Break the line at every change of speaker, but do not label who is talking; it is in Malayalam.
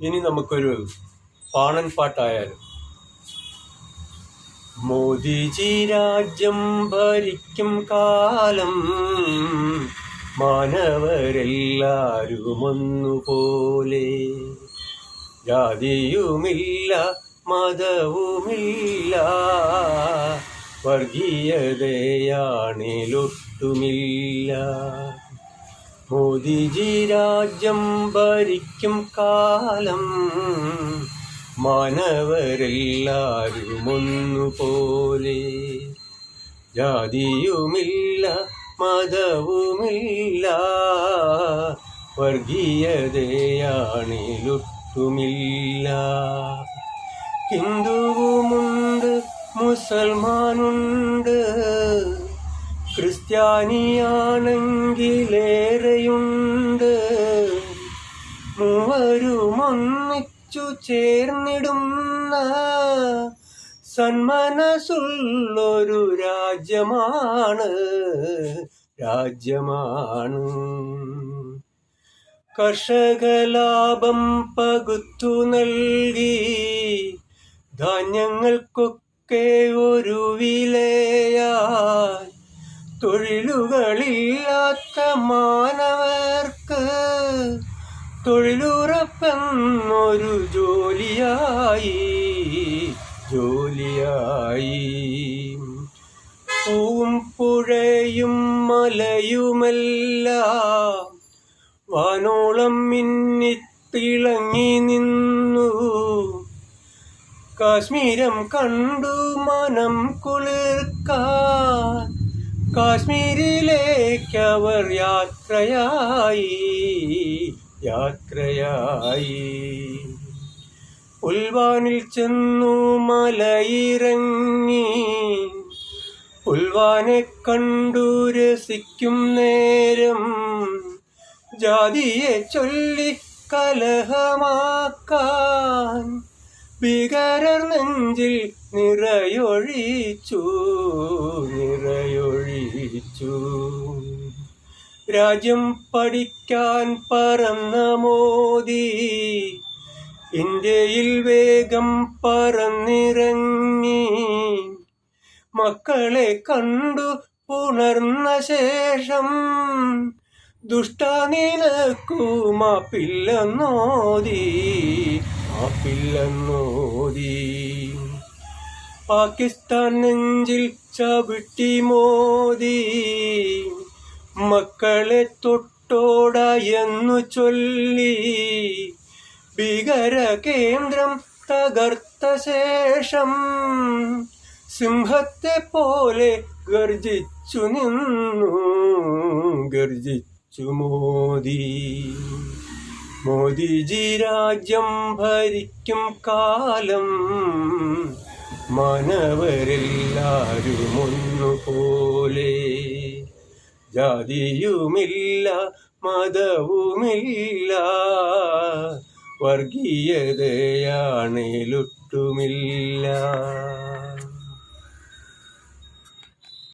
ഇനി നമുക്കൊരു പാണൻ പാട്ടായാലും. മോദിജി രാജ്യം ഭരിക്കും കാലം മാനവരെല്ലാരും ഒന്നുപോലെ ജാതിയുമില്ല മതവുമില്ല വർഗീയതയാണിലൊട്ടുമില്ല. മോദിജി ഭരിക്കും കാലം മാനവരെല്ലാരും ഒന്നുപോലെ ജാതിയുമില്ല മതവുമില്ല വർഗീയതയാണിലൊട്ടുമില്ല. ഹിന്ദുവുമുണ്ട് മുസൽമാനുണ്ട് ക്രിസ്ത്യാനിയാണെങ്കിലേറെയുണ്ട്. മൂവരുമൊന്നിച്ചു ചേർന്നിടുന്ന സന്മനസുള്ളൊരു രാജ്യമാണ് രാജ്യമാണ്. കർഷകലാഭം പകുത്തു നൽകി ധാന്യങ്ങൾക്കൊക്കെ ഒരു വിലയായി മാനവർക്ക് തൊഴിലുറപ്പെന്നൊരു ജോലിയായി ജോലിയായി. പൂവും പുഴയും മലയുമെല്ലാം വാനോളം മിന്നിത്തിളങ്ങി നിന്നു. കാശ്മീരം കണ്ടു മനം കുളിർക്കാൻ കാശ്മീരിലേക്കവർ യാത്രയായി യാത്രയായി. ഉൽവാനിൽ ചെന്നു മലയിറങ്ങി ഉൽവാനെ കണ്ടു രസിക്കും നേരം. ജാതിയെ ചൊല്ലി കലഹമാക്കാൻ ഭീകരർ നെഞ്ചിൽ നിറയൊഴിച്ചു നിറയൊഴിച്ചു രാജ്യം പഠിക്കാൻ പറന്ന മോദി ഇന്ത്യയിൽ വേഗം പറന്നിറങ്ങി. മക്കളെ കണ്ടു പുണർന്ന ശേഷം ദുഷ്ടനിലക്കുമാപ്പില്ലെന്നോതി മാപ്പില്ലെന്നോതി. പാകിസ്ഥാൻ നെഞ്ചിൽ ചവിട്ടി മോദി മക്കളെ തൊട്ടോട എന്നു ചൊല്ലി. ഭീകര കേന്ദ്രം തകർത്ത ശേഷം സിംഹത്തെ പോലെ ഗർജിച്ചു നിന്നു. ഗർജിച്ചു മോദി. മോദിജി രാജ്യം ഭരിക്കും കാലം മാനവരെല്ലാരും ഒന്നുപോലെ ജാതിയുമില്ല മതവുമില്ല. വർഗീയതയാണിലൊട്ടുമില്ല.